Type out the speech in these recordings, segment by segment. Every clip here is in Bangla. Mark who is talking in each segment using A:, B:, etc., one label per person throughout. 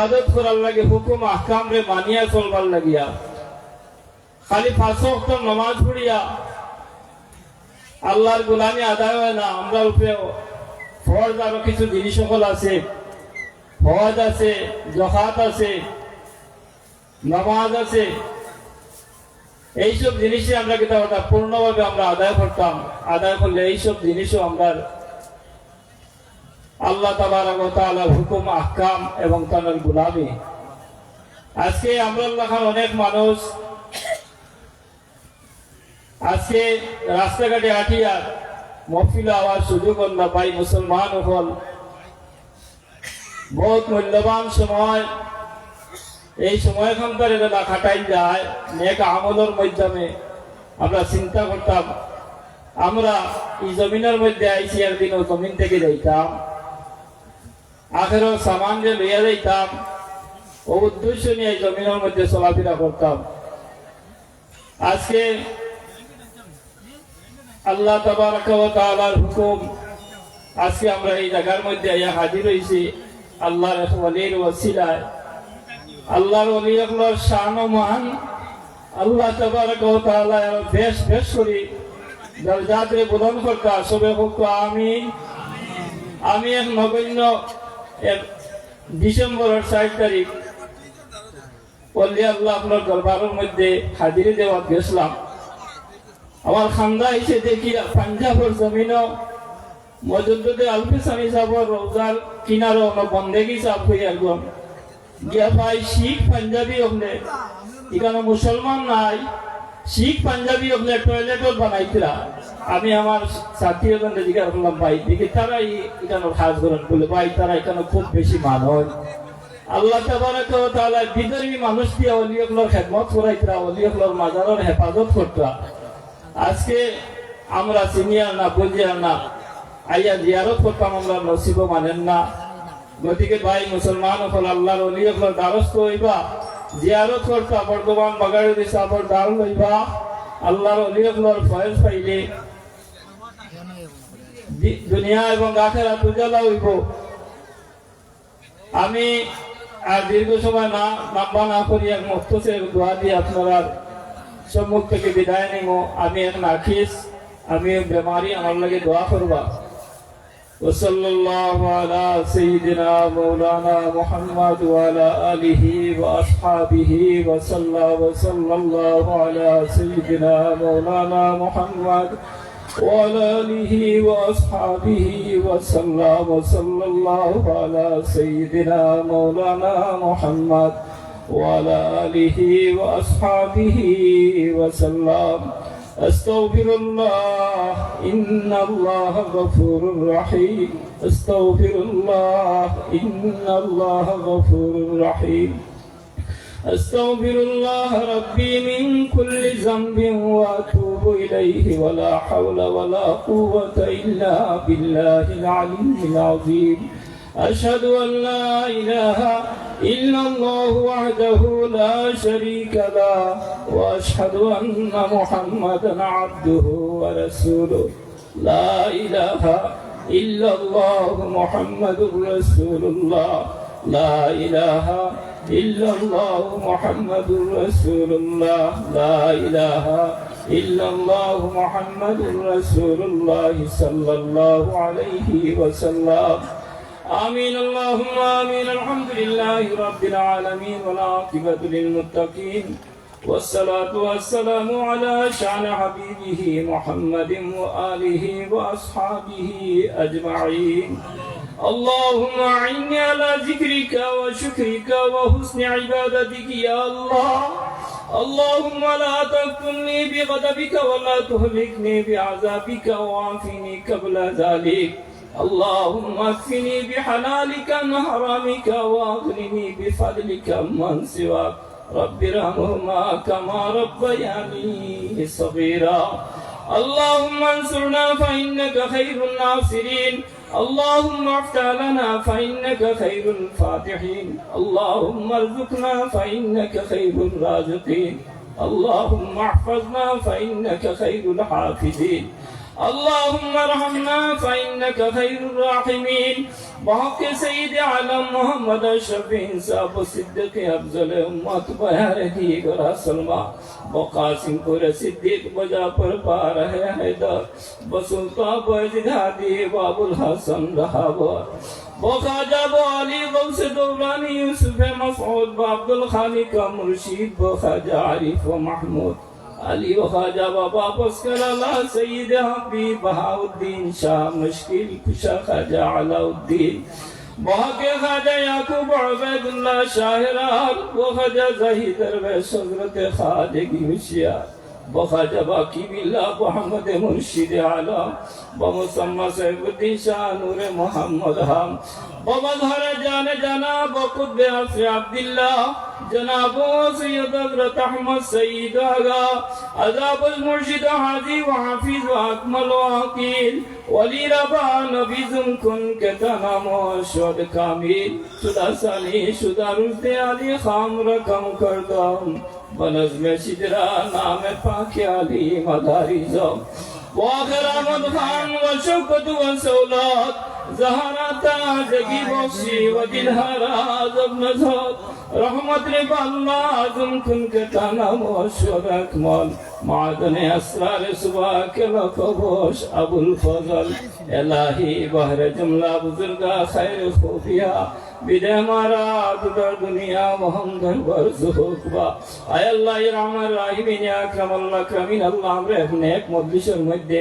A: ইবাদত করার লাগে, হুকুম, আহকাম রে মানিয়া চলবার লাগিয়া। খালি নামাজ পড়িয়া আল্লাহর গোলামি আদায় হয় না, আমরা ফরজ আরও কিছু জিনিস সকল আছে। ফরজ আছে জহাত আছে, নামাজ আছে। এইসব জিনিসই আমরা কিন্তু পূর্ণভাবে আমরা আদায় করতাম। আদায় করলে এইসব জিনিসও আমরা আল্লাহ তাবারাক হুকুম, আহকাম এবং তার গুলামি। আজকে আমরা এলাকার অনেক মানুষ আজকে রাস্তাঘাটে হাঁটিয়া মফিলা হওয়ার সুযোগ না পাই মুসলমান হল। বহুত মূল্যবান সময়। এই সময়খানকার এগুলা খাটাই যায়, নেক আমলের মাধ্যমে আমরা চিন্তা করতাম, আমরা এই জমিনের মধ্যে আইসি একদিন ও জমিন থেকে যাইতাম। আখেরও সামান যে লইয়া যাইতাম, ও উদ্দেশ্য নিয়ে জমিনের মধ্যে চলাফেরা করতাম। আজকে আল্লাহ তাআলার হুকুম, আজকে আমরা এই জায়গার মধ্যে আইয়া হাজির হইছি আল্লাহর এক ওয়ালির ওয়াসিলায়। আল্লাহর ওলি আল্লাহর শান ও মান আল্লাহ এর বেশ বেশ করি দরজাতে বুলন্দ করতা, সবে হোক আমি আমি এক নগণ্য ডিসেম্বরের ষাট তারিখ। পল্লী আল্লাহ, আপনার দরবারের মধ্যে হাজিরি দেওয়া গেছিলাম। আমার খান্দা এসে দেখি, পাঞ্জাবের জমিন মজুদে আলফিসানি সাহর রোজার কিনারো বন্দেগি সাহ হয়ে একদম গিয়া ভাই, শিখ পাঞ্জাবি হলে এখানে মুসলমান নাই শিখ পাঞ্জাবি হলে টয়লেটও বানাইছিলা। আমি আমার সাথী ওখান জিজ্ঞাসা করলাম, ভাই, দেখি তারা এখানে কাজ করেন বলে, ভাই, তারা এখানে খুব বেশি মানুষ। আল্লাহ তাবারাক ওয়া তাআলা বিদর্মী মানুষ দিয়ে অলিয়গুলোর খেদমত করাইতরা অলিয়গুলোর মাজারের হেফাজত করতরা আজকে আমরা সিনিয়র না বুঝিয়ার না, আইয়া জিয়ারত করতাম, আমরা নসিব মানেন না। গতিকে ভাই, মুসলমান হল আল্লাহর অলিয়গুলোর দ্বারস্থ হইবা। জিয়ারত করতা বর্তমান বাগাড়ি সাহর দ্বার হইবা। আল্লাহর অলিয়গুলোর ফয়েজ পাইলে। দুনিয়া এবং আখেরা উজালা হইব। আমি আর দীর্ঘ সময় না নাম্বা না করি এক মুক্তসের দোয়া দিয়ে আপনারা সম্মুখ থেকে বিদায় নিব আমি এক নাখিস আমি বেমারি, আমার লাগে দোয়া করবা। وصلى الله على سيدنا مولانا محمد وعلى آله وأصحابه وصلى وصلى الله على سيدنا مولانا محمد وعلى آله وأصحابه وصلى وصلى الله على سيدنا مولانا محمد وعلى آله وأصحابه وسلم. أستغفر الله. إن الله غفور رحيم. أستغفر الله. إن الله غفور رحيم. أستغفر الله ربي من كل ذنب وأتوب إليه. ولا حول ولا قوة إلا بالله العلي العظيم. أشهد أن لا إله إلا الله وحده لا شريك له وأشهد أن محمدا عبده ورسوله. لا إله إلا الله محمد رسول الله. لا إله إلا الله محمد رسول الله. لا إله إلا الله محمد رسول الله صلى الله عليه وسلم. آمين. اللهم آمين. الحمد لله رب العالمين والعاقبة للمتقين والصلاة والسلام على شأن حبيبه محمد وآله وأصحابه أجمعين. اللهم أعني على ذكرك وشكرك وحسن عبادتك يا الله. اللهم لا تفتني بغضبك ولا تهلكني بعذابك وعافني قبل ذلك. اللهم اكفني بحلالك عن حرامك واغنني بفضلك من سواك. رب ارحمهما كما ربياني صغيرا. اللهم انصرنا فإنك خير الناصرين. اللهم افتح لنا فإنك خير الفاتحين. اللهم ارزقنا فإنك خير الرازقين. اللهم احفظنا فإنك خير الحافظين. اللهم ارحمنا فإنك خير الراحمين. بحق سید عالم محمد شفیع صاحب صدق افضل امت بیار دیگر سلمہ. بقاسم پر صدق بجا پر پا رہے حیدر. بسلطہ بجدادی باب الحسن رہا رہاور بخاجہ علی غوث دورانی یوسف مسعود بعبد الخالق مرشید بخاجہ عریف و محمود. علی و خواجہ بابا اللہ، سید حبی بہا الدین شاہ مشکل، کشا خواجہ علا الدین بہا کے خواجہ یعقوب، عبید اللہ شاہرار وہ خواجہ زہی دروے صدرت خواجہ کی مشیہ بخا باقی کی بلا محمد مرشد عالم بمسمہ سیب الدین شاہ نور محمد حام ومظہر جان جناب قد عصر عبداللہ، جناب سید حضرت احمد سید آگا عذاب المرشد حاضی و حافظ و اکمل و عقیل ولی ربا نبی کن کے تنام و شد کامیل شدہ سانی شدہ رشد علی خام رقم کردم، بنظم شدرہ نام پاک علی مداری زم۔ واخر احمد خان و شکت و سولات زهرتا جگی بخشی و دلهرا زب نزاد رحمت رب الله اعظم كن كتانا موشور اكمل معدن اسرار سباك لقبوش ابو الفضل الهی بحر جملہ بزرگا خیر خوفیا বিদে মারা দুটার দুনিয়া মোহাম্মদ বরজুক বা আয় আল্লাহ রহমান রাহিমিন আকরাম আল্লাহ কামিন আল্লাহ আমরা এখন এক মজলিসের মধ্যে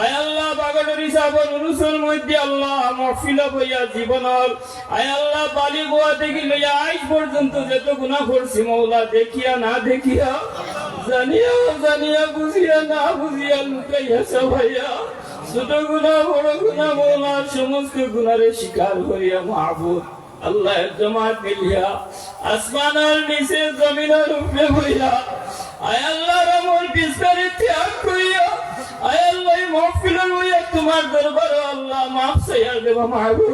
A: আয় আল্লাহ বাগানের হিসাবর উরুসের মধ্যে আল্লাহ মহফিলা বইয়া জীবনর আয় আল্লাহ বালি গোয়া থেকে লইয়া আজ পর্যন্ত যত গুনাহ করছি মৌলা দেখিয়া না দেখিয়া জানিয়া জানিয়া বুঝিয়া না বুঝিয়া লুকাইয়া সবাইয়া ছোট গুণা, বড় গুণা মৌলা সমস্ত গুণারে স্বীকার করিয়া মাহবুব। আল্লাহ জমাত মিলিয়া আসমানের নিচে জমিনের উপরে হইয়া আয় আল্লাহ রমন বিস্তারে ত্যাগ করিয়া, আয় আল্লাহ মহফিলের হইয়া তোমার দরবার আল্লাহ মাফ সাইয়া দেবা মাহবুব।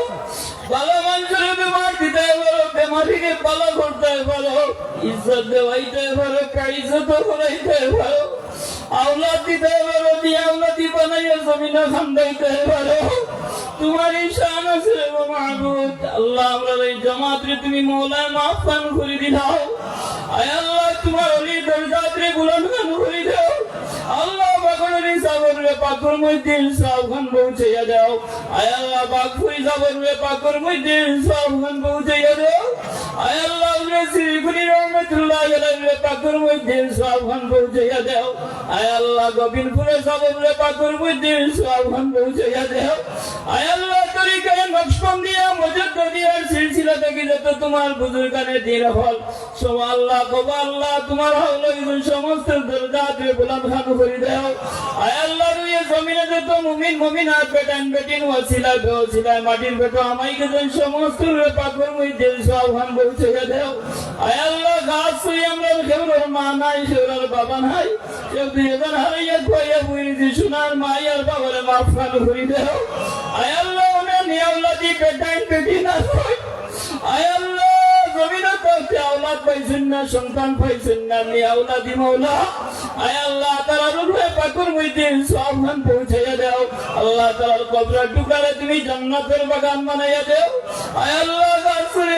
A: ভালো মানুষের বেমার দিতে পারো বেমারিকে ভালো করতে পারো, ইজ্জত দেওয়াইতে পারো কাইজত করাইতে পারো, আওলাদ দিতে পারো, দিয়ে আওলাদি বানাইয়া জমিনে খান্দাইতে পারো। তোমার এই শান আছে রে মাহবুব আল্লাহ, আমরা এই জামাতরে তুমি মৌলায় মাফ করে দিলাও। আয় তোমার অলি দরজাতরে করে দাও আল্লাহ বাগনের সাবর রে পাকর মধ্যে সব খান পৌঁছাইয়া দাও। আয় আল্লাহ বাগফুই সাবর রে পাকর মধ্যে সব খান পৌঁছাইয়া দাও। আয় আল্লাহ রে শ্রীগুনি রহমতুল্লাহ আলাইহি রে পাকর আয় আল্লাহ সমস্ত মাটির সমস্ত মা নাই বাবা নাই। সোনার মাই আর বাবারে মাফ খান করে দাও। আয় আল্লাহ আয় আল্লাহ জমিনে তো আওলাদ পাইছেন না, সন্তান পাইছেন না নিয়ে আওলাদি মৌলা আয় আল্লাহ তালার কবরা টুকারে তুমি জান্নাতের বাগান বানাইয়া দাও। আয় আল্লাহ গাছরে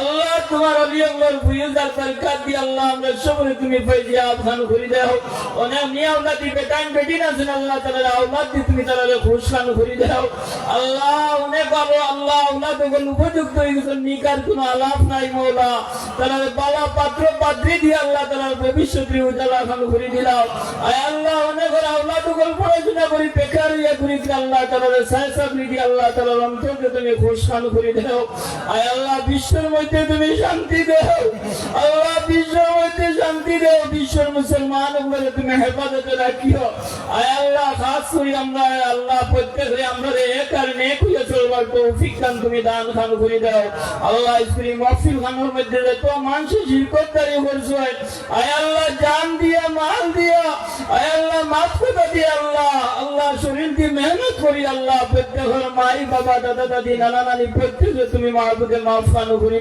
A: আল্লাহ, তোমার অলি আল্লাহর বুয়ুজার বরকত দিয়ে আল্লাহ, আমরা সবরে তুমি ফয়জি আফান করে দাও। অনেক মিয়া আল্লাহ দি বেটান বেটি না শুনে আল্লাহ তাআলা আওলাদ দি তুমি তাআলা খুশখান করে দাও। আল্লাহ অনেক ভালো আল্লাহ আওলাদগুলো উপযুক্ত হইছে নিকার কোনো আলাপ নাই মওলা তাআলা বালা পাত্র পাত্রী দিয়ে আল্লাহ তাআলা ভবিষ্যৎ উজালা খান করে দিলাও। আয় আল্লাহ অনেক আওলাদগুলো পড়াশোনা করি, বেকার ইয়া করি আল্লাহ তাআলা সাহেব নিদি আল্লাহ তাআলা অন্তরকে তুমি খুশখান করে দাও। আয় আল্লাহ, বিশ্বের মধ্যে তুমি শান্তি দাও। আল্লাহ বিশ্বের মধ্যে শান্তি দাও। বিশ্বের মুসলমানগুলো তুমি হেফাজতে রাখিও। আয় আল্লাহ, খাস করি আমরা আল্লাহ, প্রত্যেকে আমরা এক আর নেক হইয়া চলবার তৌফিক খান তুমি দান খান করে দাও। আল্লাহ স্ত্রী মফিল খানের মধ্যে যত মানুষ শিরকতারি করছ, আয় আল্লাহ, জান দিয়া, মাল দিয়া, আয় আল্লাহ, মাফ করে দিয়ে আল্লাহ আল্লাহ শরীর দিয়ে মেহনত করি আল্লাহ প্রত্যেকের মাই, বাবা, দাদা, দাদি, নানা, নানি, প্রত্যেকে তুমি মাহবুদে মাফ খানো করে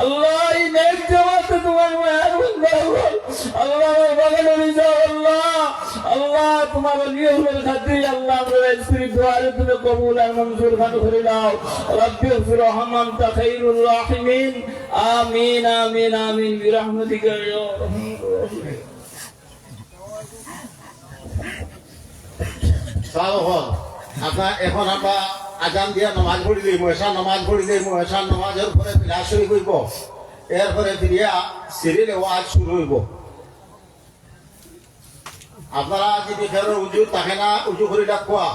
A: আল্লাহ, এই আল্লাহ, আমার বাগানে নিয়ে যাও, আল্লাহ। আল্লাহ, তোমার নিয়মের খাতির।
B: আপনার এখন আমরা আজান দিয়া নমাজ পড়ি দিই মহেশা নমাজ পড়ি দিই মহেশা নমাজের পরে ফিলাস শুরু করব এরপরে ফিরিয়া সিরিয়াল ওয়াজ শুরু হইব। আপনারা যদি ফের উজু থাকে না, উজু করে ডাকুয়া,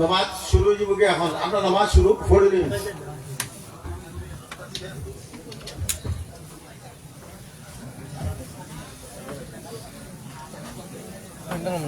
B: নমাজ শুরু হইব কি এখন? আমরা নমাজ শুরু পড়ি দিই
C: একদম